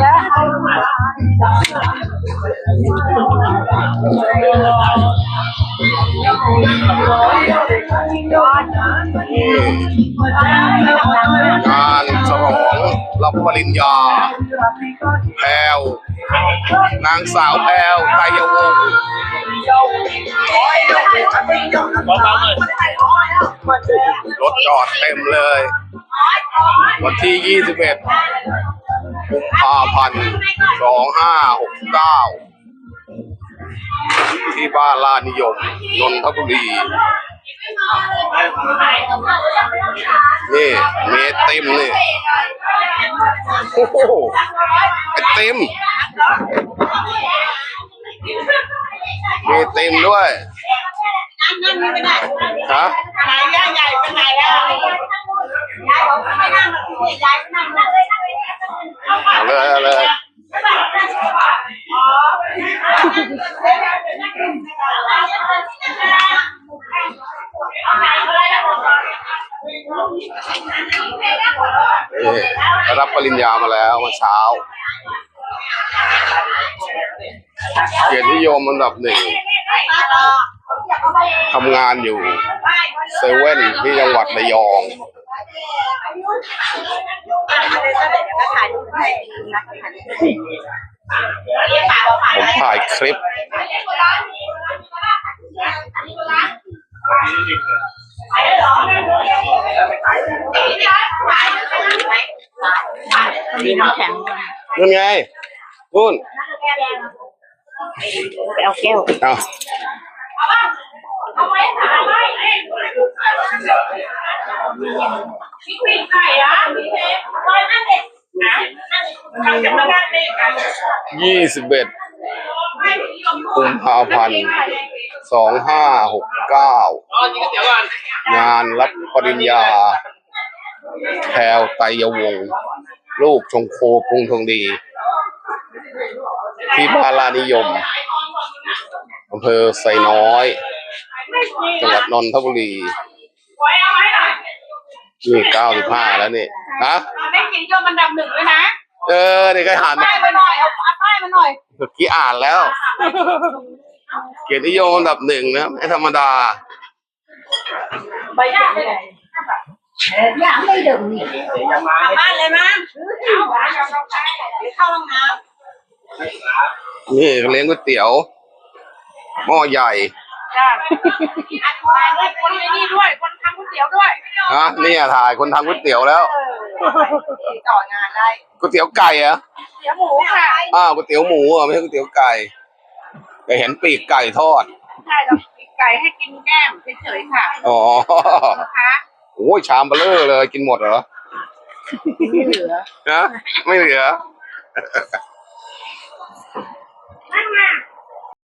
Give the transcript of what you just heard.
งานฉลองรับปริญญาแพรวนางสาวแพรวไตยวงศ์รถจอดเต็มเลย วันที่ 21 กุมภาพันธ์2569ที่บ้านลานิยมนนทบุรีนี่เมตติมนี่โอ้โหไอติมเมีติมด้วยฮะไหนย่าใหญ่ไปไหนแล้วยายบอกไม่นั่งที่ยายนั่นั่งเลย เอาเลยเอาเลย นี่ รับปริญญามาแล้วเมื่อเช้า เกียรตินิยมอันดับหนึ่งทำงานอยู่เซเว่นที่จังหวัดระยองผมถ่ายคลิป มีน้ำแข็งนู่นไงนู่นไปเอาแก้วเอาพี่ปีไก่อะพี่เทปวันนั่นเด็กนะทำจะมาได้เลยกันยี่สิบเอ็ดกุมภาพันธ์สองห้าหกเก้าอ๋อกินก๋วยเตี๋ยวก่อนงานรับปริญญาแพรวไตรยวงศ์ ลูกชงโคกรุงทองดี ที่บ้านลานิยมอำเภอไซน้อย จังหวัดนนทบุรีไว้เอาไว้หน่อยนี่เก้าสิบห้าแล้วนี่ฮะได้กินยอดมันดับหนึ่งด้วยนะ เออเด็กก็หันป้ายมาหน่อยเอาป้ายมาหน่อยเมื่อกี้อ่านแล้ว เกียรตินิยมอันดับหนึ่งนะไม่ธรรมดา ไปย่าง เลยย่างไม่ดื่มนี่ยังมากลับบ้านเลยมั้งเข้าห้องน้นี่เลี้ยงก๋วยเตี๋ยว หม้อใหญ่ำจ้าอัดถ่ายด้วยคนไอ้นี่ด้วย คนทำก๋วยเตี๋ยวด้วยฮะเนี่ยถ่ายคนทำก๋วยเตี๋ยวแล้วต่องานได้ก๋วยเตี๋ยวไก่เหรอะเตี๋ยวหมูค่ะอ้าวก๋วยเตี๋ยวหมูเหรอะไม่ใช่ก๋วยเตี๋ยวไก่ไปเห็นปีกไก่ทอดใช่เราปีกไก่ให้กินแก้มเฉยๆค่ะอ๋อนะคะ โอ้ยชามเบลเลอร์เลยกินหมดเหรอไม่เหลือนะไม่เหลือ นั่งมา